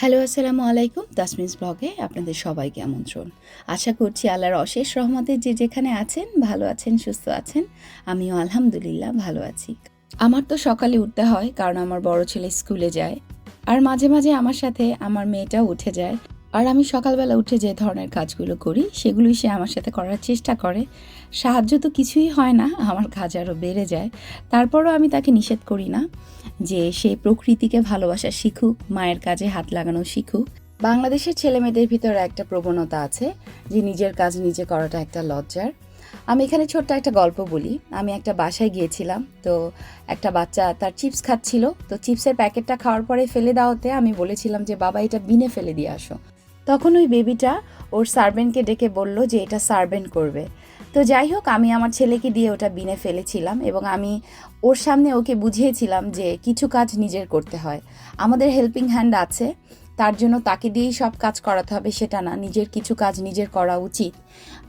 Hello, আসসালামু আলাইকুম। তাসমিস ব্লগে আপনাদের সবাইকে আমন্ত্রণ। আশা করছি আল্লাহর অশেষ রহমতে যে যেখানে আছেন, ভালো আছেন, সুস্থ আছেন, আমিও আলহামদুলিল্লাহ ভালো আছি। আমার তো সকালে উঠতে হয়, কারণ আমার বড় ছেলে স্কুলে যায়। আর মাঝে মাঝে আমার সাথে আমার মেয়েটাও উঠে যায়। আর আমি সকালবেলা উঠে যে ধরনের কাজগুলো করি, সেগুলোই সে আমার সাথে করার চেষ্টা করে। সাহায্য তো কিছুই হয় না, আমার কাজ আরও বেড়ে যায়। তারপরও আমি তাকে নিষেধ করি না যে সে প্রকৃতিকে ভালোবাসা শিখুক, মায়ের কাজে হাত লাগানো শিখুক। বাংলাদেশের ছেলেমেয়েদের ভিতরে একটা প্রবণতা আছে যে নিজের কাজ নিজে করাটা একটা লজ্জার। আমি এখানে ছোট্ট একটা গল্প বলি। আমি একটা বাসায় গিয়েছিলাম, তো একটা বাচ্চা তার চিপস খাচ্ছিল। তো চিপসের প্যাকেটটা খাওয়ার পরে ফেলে দেওয়াতে আমি বলেছিলাম যে, বাবা, এটা বিনে ফেলে দিয়ে আসো। তখন ওই বেবিটা ওর সার্ভেন্টকে ডেকে বলল যে এটা সার্ভেন্ট করবে। তো যাই হোক, আমি আমার ছেলেকে দিয়ে ওটা বিনে ফেলেছিলাম এবং আমি ওর সামনে ওকে বুঝিয়েছিলাম যে কিছু কাজ নিজের করতে হয়। আমাদের হেল্পিং হ্যান্ড আছে, তার জন্য তাকে দিয়েই সব কাজ করাতে হবে, সেটা না। নিজের কিছু কাজ নিজের করা উচিত,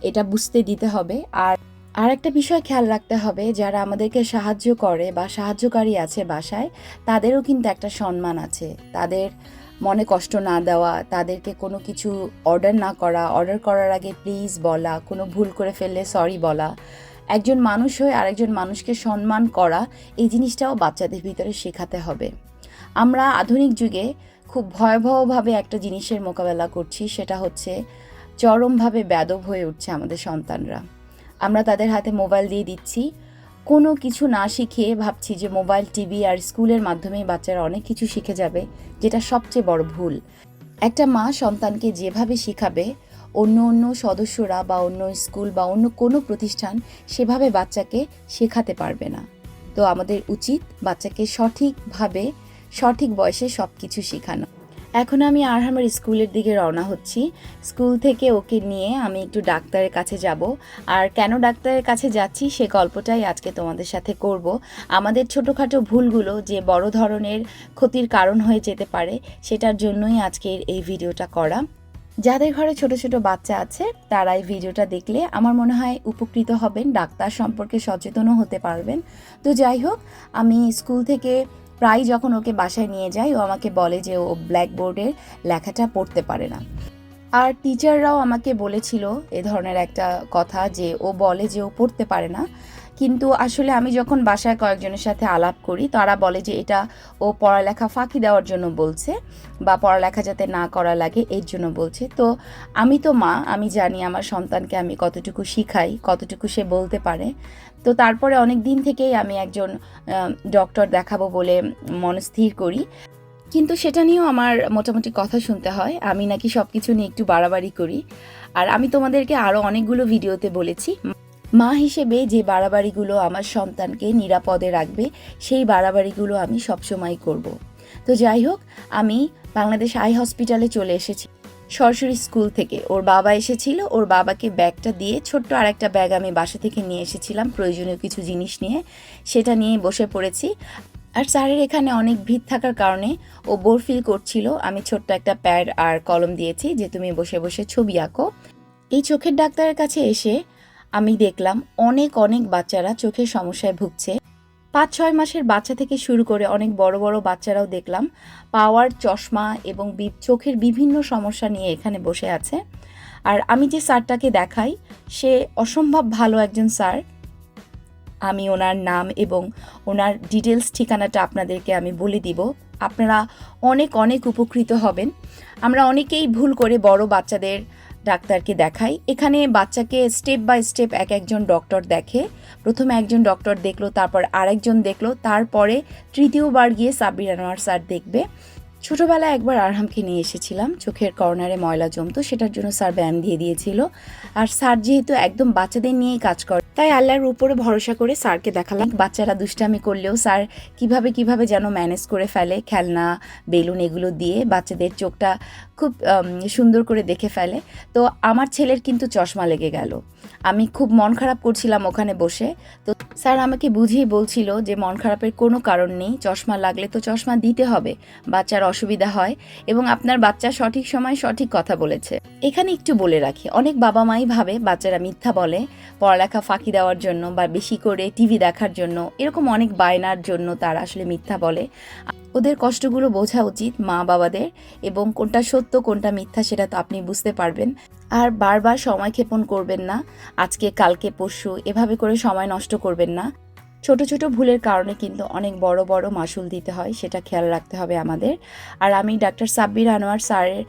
এটা বুঝতে দিতে হবে। আর আর একটা বিষয় খেয়াল রাখতে হবে, যারা আমাদেরকে সাহায্য করে বা সাহায্যকারী আছে বাসায়, তাদেরও কিন্তু একটা সম্মান আছে। তাদের মনে কষ্ট না দেওয়া, তাদেরকে কোনো কিছু অর্ডার না করা অর্ডার করার আগে প্লিজ বলা, কোনো ভুল করে ফেললে সরি বলা। একজন মানুষ হয়ে আরেকজন মানুষকে সম্মান করা, এই জিনিসটাও বাচ্চাদের ভিতরে শেখাতে হবে। আমরা আধুনিক যুগে খুব ভয়াবহভাবে একটা জিনিসের মোকাবেলা করছি, সেটা হচ্ছে চরমভাবে ব্যাদব হয়ে উঠছে আমাদের সন্তানরা। আমরা তাদের হাতে মোবাইল দিয়ে দিচ্ছি কোনো কিছু না শিখে ভাবছি যে মোবাইল, টিভি আর স্কুলের মাধ্যমেই বাচ্চারা অনেক কিছু শিখে যাবে, যেটা সবচেয়ে বড় ভুল। একটা মা সন্তানকে যেভাবে শিখাবে, অন্য অন্য সদস্যরা বা অন্য স্কুল বা অন্য কোনো প্রতিষ্ঠান সেভাবে বাচ্চাকে শেখাতে পারবে না। তো আমাদের উচিত বাচ্চাকে সঠিকভাবে, সঠিক বয়সে সব কিছু শেখানো। এখন আমি আরহামের স্কুলের দিকে রওনা হচ্ছি। স্কুল থেকে ওকে নিয়ে আমি একটু ডাক্তারের কাছে যাব। আর কেন ডাক্তারের কাছে যাচ্ছি সে গল্পটাই আজকে তোমাদের সাথে করব। আমাদের ছোটোখাটো ভুলগুলো যে বড় ধরনের ক্ষতির কারণ হয়ে যেতে পারে, সেটার জন্যই আজকের এই ভিডিওটা করা। যাদের ঘরে ছোট ছোট বাচ্চা আছে, তারা এই ভিডিওটা দেখলে আমার মনে হয় উপকৃত হবেন, ডাক্তার সম্পর্কে সচেতনও হতে পারবেন। তো যাই হোক, আমি স্কুল থেকে প্রায় যখন ওকে বাসায় নিয়ে যায়, ও আমাকে বলে যে ও ব্ল্যাকবোর্ডের লেখাটা পড়তে পারে না। আর টিচাররাও আমাকে বলেছিল এ ধরনের একটা কথা যে ও বলে যে ও পড়তে পারে না। কিন্তু আসলে আমি যখন বাসায় কয়েকজনের সাথে আলাপ করি, তারা বলে যে এটা ও পড়ালেখা ফাঁকি দেওয়ার জন্য বলছে বা পড়ালেখা যাতে না করা লাগে এর জন্য বলছে। তো আমি তো মা, আমি জানি আমার সন্তানকে আমি কতটুকু শিখাই, কতটুকু সে বলতে পারে। তো তারপরে অনেক দিন থেকেই আমি একজন ডক্টর দেখাবো বলে মনস্থির করি। কিন্তু সেটা নিয়েও আমার মোটামুটি কথা শুনতে হয়। আমি নাকি সব কিছু নিয়ে একটু বাড়াবাড়ি করি। আর আমি তোমাদেরকে আরও অনেকগুলো ভিডিওতে বলেছি। মা হিসেবে যে বাড়াবাড়িগুলো আমার সন্তানকে নিরাপদে রাখবে, সেই বাড়াবাড়িগুলো আমি সবসময় করব। তো যাই হোক, আমি বাংলাদেশ আই হসপিটালে চলে এসেছি। সরাসরি স্কুল থেকে। ওর বাবা এসেছিল, ওর বাবাকে ব্যাগটা দিয়ে ছোট্ট আর একটা ব্যাগ আমি বাসা থেকে নিয়ে এসেছিলাম, প্রয়োজনীয় কিছু জিনিস নিয়ে। সেটা নিয়ে বসে পড়েছি। আর স্যারের এখানে অনেক ভিড় থাকার কারণে ও বোর ফিল করছিল। আমি ছোট্ট একটা প্যাড আর কলম দিয়েছি যে তুমি বসে বসে ছবি আঁকো। এই চোখের ডাক্তারের কাছে এসে আমি দেখলাম অনেক অনেক বাচ্চারা চোখের সমস্যায় ভুগছে। পাঁচ, ছয় মাসের বাচ্চা থেকে শুরু করে অনেক বড় বড় বাচ্চারাও দেখলাম পাওয়ার, চশমা এবং চোখের বিভিন্ন সমস্যা নিয়ে এখানে বসে আছে। আর আমি যে স্যারটাকে দেখাই, সে অসম্ভব ভালো একজন স্যার। আমি ওনার নাম এবং ওনার ডিটেলস ঠিকানাটা আপনাদেরকে আমি বলে দিব। আপনারা অনেক অনেক উপকৃত হবেন। আমরা অনেকেই ভুল করে বড় বাচ্চাদের ডাক্তারকে দেখাই। এখানে বাচ্চাকে স্টেপ বাই স্টেপ এক একজন ডক্টর দেখে। প্রথমে একজন ডক্টর দেখল, তারপর আরেকজন দেখল, তারপরে তৃতীয়বার গিয়ে সাব্বির আনোয়ার স্যার দেখবে। ছোটোবেলায় একবার আরহামকে নিয়ে এসেছিলাম, চোখের কর্নারে ময়লা জমতো, সেটার জন্য স্যার ব্যায়াম দিয়ে দিয়েছিল। আর স্যার যেহেতু একদম বাচ্চাদের নিয়েই কাজ করে তাই আল্লাহর উপরে ভরসা করে স্যারকে দেখালাম। বাচ্চারা দুষ্টামি করলেও স্যার কীভাবে কীভাবে যেন ম্যানেজ করে ফেলে, খেলনা, বেলুন এগুলো দিয়ে বাচ্চাদের চোখটা খুব সুন্দর করে দেখে ফেলে। তো আমার ছেলের কিন্তু চশমা লেগে গেল। আমি খুব মন খারাপ করছিলাম ওখানে বসে। তো স্যার আমাকে বুঝিয়ে বলছিল যে মন খারাপের কোনো কারণ নেই, চশমা লাগলে তো চশমা দিতে হবে, বাচ্চার অসুবিধা হয় এবং আপনার বাচ্চা সঠিক সময় সঠিক কথা বলেছে। এখানে একটু বলে রাখি, অনেক বাবা মাই ভাবে বাচ্চারা মিথ্যা বলে, পড়ালেখা ফাঁকি ফাঁকি দেওয়ার জন্য বা বেশি করে টিভি দেখার জন্য, এরকম অনেক বায়নার জন্য তারা আসলে মিথ্যা বলে। ওদের কষ্টগুলো বোঝা উচিত মা বাবাদের এবং কোনটা সত্য, কোনটা মিথ্যা সেটা তো আপনি বুঝতে পারবেন। আর বারবার সময় ক্ষেপণ করবেন না, আজকে, কালকে, পরশু, এভাবে করে সময় নষ্ট করবেন না। ছোট ছোট ভুলের কারণে কিন্তু অনেক বড় বড় মাসুল দিতে হয়, সেটা খেয়াল রাখতে হবে আমাদের। আর আমি ডাক্তার সাব্বির আনোয়ার স্যারের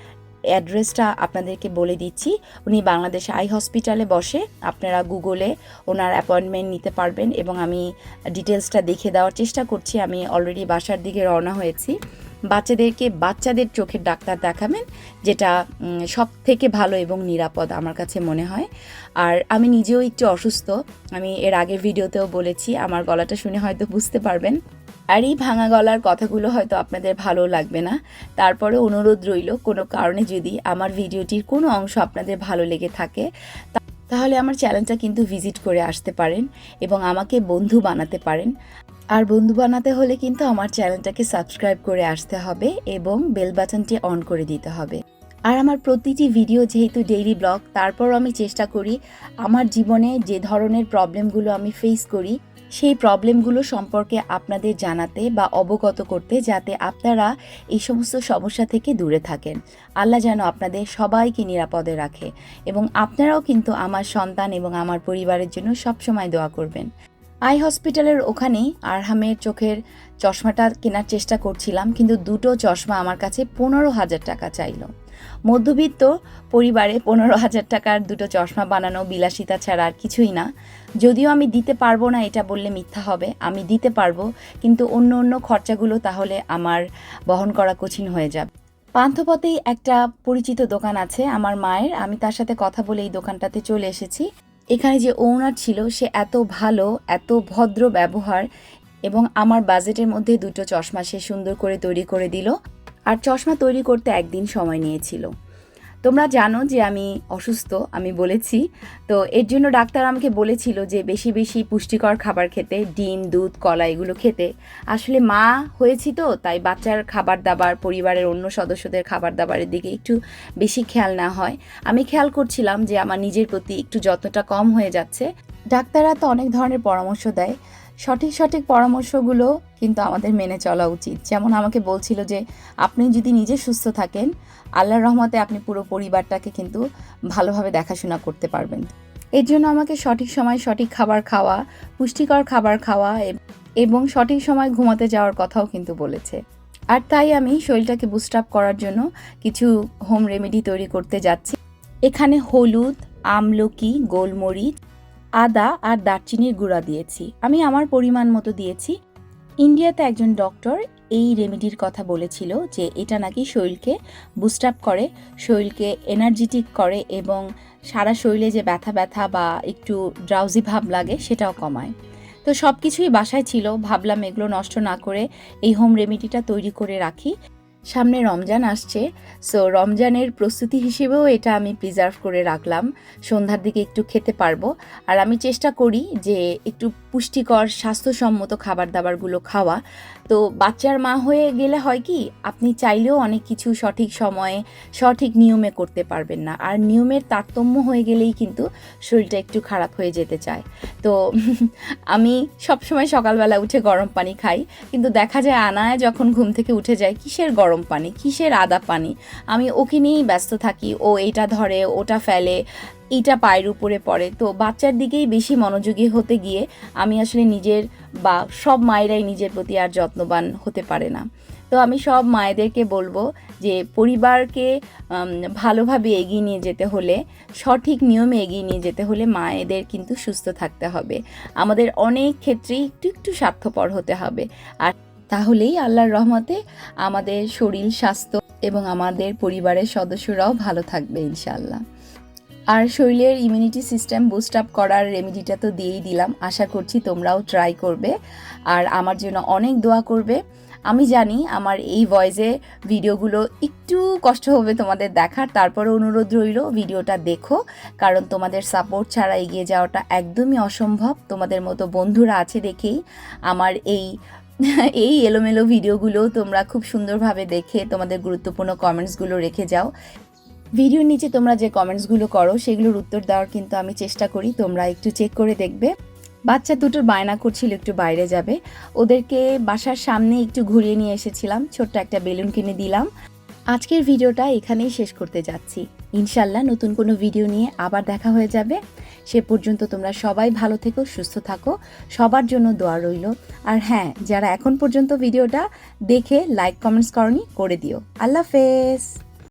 অ্যাড্রেসটা আপনাদেরকে বলে দিচ্ছি। উনি বাংলাদেশ আই হসপিটালে বসে, আপনারা গুগলে ওনার অ্যাপয়েন্টমেন্ট নিতে পারবেন এবং আমি ডিটেলসটা দেখে দেওয়ার চেষ্টা করছি। আমি অলরেডি বাসার দিকে রওনা হয়েছি। বাচ্চাদেরকে বাচ্চাদের চোখের ডাক্তার দেখাবেন, যেটা সব থেকে ভালো এবং নিরাপদ আমার কাছে মনে হয়। আর আমি নিজেও একটু অসুস্থ। আমি এর আগের ভিডিওতেও বলেছি, আমার গলাটা শুনে হয়তো বুঝতে পারবেন। আর এই ভাঙা গলার কথাগুলো হয়তো আপনাদের ভালো লাগবে না। তারপরে অনুরোধ রইল, কোনো কারণে যদি আমার ভিডিওটির কোনো অংশ আপনাদের ভালো লেগে থাকে তাহলে আমার চ্যানেলটা কিন্তু ভিজিট করে আসতে পারেন এবং আমাকে বন্ধু বানাতে পারেন। আর বন্ধু বানাতে হলে কিন্তু আমার চ্যানেলটাকে সাবস্ক্রাইব করে আসতে হবে এবং বেল বাটনটি অন করে দিতে হবে। আর আমার প্রতিটি ভিডিও যেহেতু ডেইলি ব্লগ, তারপরও আমি চেষ্টা করি আমার জীবনে যে ধরনের প্রবলেমগুলো আমি ফেস করি সেই প্রবলেমগুলো সম্পর্কে আপনাদের জানাতে বা অবগত করতে যাতে আপনারা এই সমস্ত সমস্যা থেকে দূরে থাকেন। আল্লাহ যেন আপনাদের সবাইকে নিরাপদে রাখে এবং আপনারাও কিন্তু আমার সন্তান এবং আমার পরিবারের জন্য সবসময় দোয়া করবেন। আই হসপিটালের ওখানেই আরহামের চোখের চশমাটা কেনার চেষ্টা করছিলাম, কিন্তু দুটো চশমা আমার কাছে পনেরো হাজার টাকা চাইলো। মধ্যবিত্ত পরিবারে পনেরো হাজার টাকার দুটো চশমা বানানো বিলাসিতা ছাড়া আর কিছুই না। যদিও আমি দিতে পারব না এটা বললে মিথ্যা হবে, আমি দিতে পারব, কিন্তু অন্য অন্য খরচাগুলো তাহলে আমার বহন করা কঠিন হয়ে যাবে। পান্থপথেই একটা পরিচিত দোকান আছে আমার মায়ের, আমি তার সাথে কথা বলে এই দোকানটাতে চলে এসেছি। এখানে যে ওনার ছিল, সে এত ভালো, এত ভদ্র ব্যবহার এবং আমার বাজেটের মধ্যে দুটো চশমা সে সুন্দর করে তৈরি করে দিল। আর চশমা তৈরি করতে একদিন সময় নিয়েছিল। তোমরা জানো যে আমি অসুস্থ, আমি বলেছি। তো এর জন্য ডাক্তার আমাকে বলেছিল যে বেশি বেশি পুষ্টিকর খাবার খেতে, ডিম, দুধ, কলা এগুলো খেতে। আসলে মা হয়েছি তো, তাই বাচ্চার খাবার দাবার পরিবারের অন্য সদস্যদের খাবার দাবারের দিকে একটু বেশি খেয়াল না হয়। আমি খেয়াল করছিলাম যে আমার নিজের প্রতি একটু যত্নটা কম হয়ে যাচ্ছে। ডাক্তাররা তো অনেক ধরনের পরামর্শ দেয়। সঠিক সঠিক পরামর্শগুলো কিন্তু আমাদের মেনে চলা উচিত। যেমন আমাকে বলছিল যে, আপনি যদি নিজে সুস্থ থাকেন, আল্লাহর রহমতে আপনি পুরো পরিবারটাকে কিন্তু ভালোভাবে দেখাশোনা করতে পারবেন। এর জন্য আমাকে সঠিক সময় সঠিক খাবার খাওয়া, পুষ্টিকর খাবার খাওয়া এবং সঠিক সময় ঘুমাতে যাওয়ার কথাও কিন্তু বলেছে। আর তাই আমি শরীরটাকে বুস্ট আপ করার জন্য কিছু হোম রেমেডি তৈরি করতে যাচ্ছি। এখানে হলুদ, আমলকি, গোলমরিচ আদা আর দারচিনির গুঁড়া দিয়েছি। আমি আমার পরিমাণ মতো দিয়েছি। ইন্ডিয়াতে একজন ডক্টর এই রেমেডির কথা বলেছিল যে এটা নাকি শরীরকে বুস্ট আপ করে, শরীরকে এনার্জেটিক করে এবং সারা শরীরে যে ব্যথা ব্যথা বা একটু ড্রাউজি ভাব লাগে সেটাও কমায়। তো সব কিছুই বাসায় ছিল। ভাবলাম এগুলো নষ্ট না করে এই হোম রেমেডিটা তৈরি করে রাখি। সামনে রমজান আসছে সো রমজানের প্রস্তুতি হিসেবেও এটা আমি প্রিজার্ভ করে রাখলাম। সন্ধ্যার দিকে একটু খেতে পারব। আর আমি চেষ্টা করি যে একটু পুষ্টিকর, স্বাস্থ্যসম্মত খাবার দাবারগুলো খাওয়া। তো বাচ্চার মা হয়ে গেলে হয় কি, আপনি চাইলেও অনেক কিছু সঠিক সময়ে, সঠিক নিয়মে করতে পারবেন না। আর নিয়মের তারতম্য হয়ে গেলেই কিন্তু শরীরটা একটু খারাপ হয়ে যেতে চায়। তো আমি সবসময় সকালবেলা উঠে গরম পানি খাই, কিন্তু দেখা যায় আনায় যখন ঘুম থেকে উঠে যায়, কিসের গরম? পানি, কিসের আদা পানি? আমি ওকে নিয়েই ব্যস্ত থাকি, ও এটা ধরে, ওটা ফেলে, এটা পায়ের উপরে পড়ে। তো বাচ্চার দিকেই বেশি মনোযোগী হতে গিয়ে আমি আসলে নিজের বা সব মায়েরাই নিজের প্রতি আর যত্নবান হতে পারে না। তো আমি সব মায়েদেরকে বলব যে পরিবারকে ভালোভাবে এগিয়ে নিয়ে যেতে হলে, সঠিক নিয়মে এগিয়ে নিয়ে যেতে হলে মায়েদের কিন্তু সুস্থ থাকতে হবে। আমাদের অনেক ক্ষেত্রেই একটু একটু স্বার্থপর হতে হবে। আর তাহলেই আল্লাহর রহমতে আমাদের শরীর, স্বাস্থ্য এবং আমাদের পরিবারের সদস্যরাও ভালো থাকবে ইনশাল্লাহ আর শরীরের ইমিউনিটি সিস্টেম বুস্ট আপ করার রেমেডিটা তো দিয়েই দিলাম। আশা করছি তোমরাও ট্রাই করবে। আর আমার জন্য অনেক দোয়া করবে। আমি জানি আমার এই ভয়েসে ভিডিওগুলো একটু কষ্ট হবে তোমাদের দেখার। তারপরে অনুরোধ রইল ভিডিওটা দেখো। কারণ তোমাদের সাপোর্ট ছাড়া এগিয়ে যাওয়াটা একদমই অসম্ভব। তোমাদের মতো বন্ধুরা আছে দেখেই আমার এই এই এলোমেলো ভিডিওগুলো তোমরা খুব সুন্দরভাবে দেখে তোমাদের গুরুত্বপূর্ণ কমেন্টসগুলো রেখে যাও। ভিডিওর নিচে তোমরা যে কমেন্টসগুলো করো, সেগুলোর উত্তর দেওয়ার কিন্তু আমি চেষ্টা করি। তোমরা একটু চেক করে দেখবে। বাচ্চা দুটোর বায়না করছিল একটু বাইরে যাবে। ওদেরকে বাসার সামনে একটু ঘুরিয়ে নিয়ে এসেছিলাম। ছোট্ট একটা বেলুন কিনে দিলাম। আজকের ভিডিওটা এখানেই শেষ করতে যাচ্ছি। ইনশাল্লাহ নতুন কোনো ভিডিও নিয়ে আবার দেখা হয়ে যাবে। সে পর্যন্ত তোমরা সবাই ভালো থেকো, সুস্থ থাকো। সবার জন্য দোয়া রইল। আর হ্যাঁ যারা এখন পর্যন্ত ভিডিওটা দেখে লাইক কমেন্টস করনি, করে দিও। আল্লাহ হাফেজ।